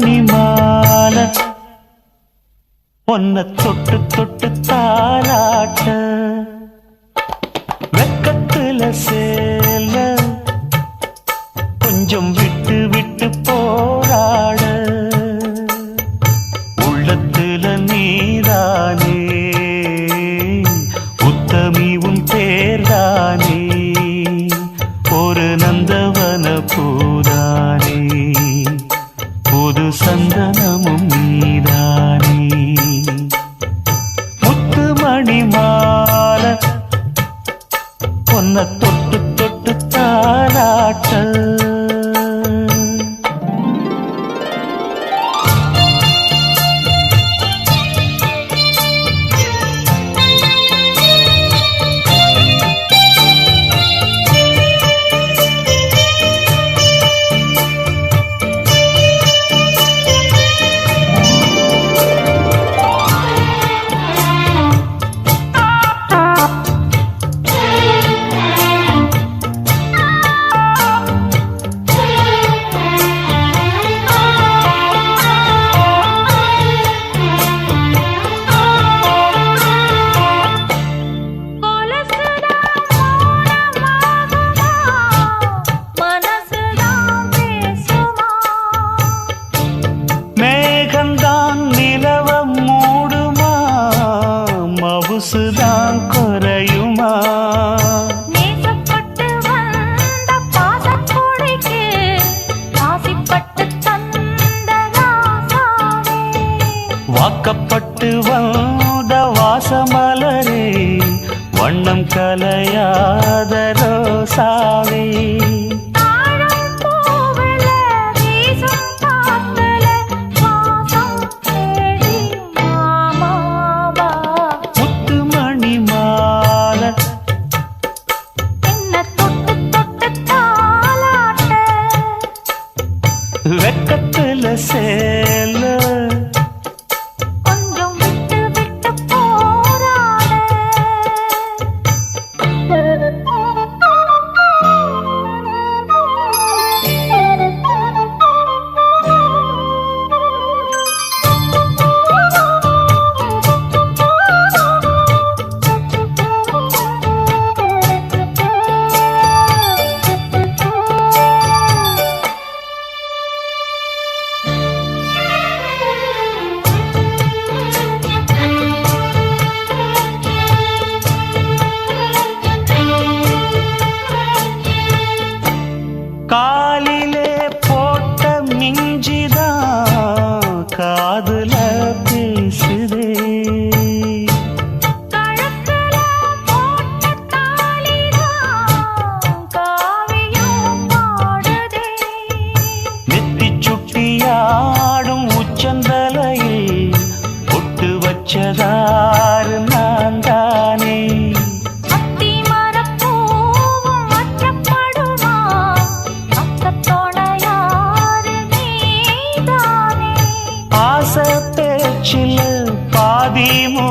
மணிமால பொன்ன தொட்டு தொட்டு தாராட்ட வெக்கத்துல சேல கொஞ்சம் விட்டு விட்டு போ காக்கப்பட்டு வந்த வாசமலரே வண்ணம் கலையாத ரோசாவே. ೀಮೋ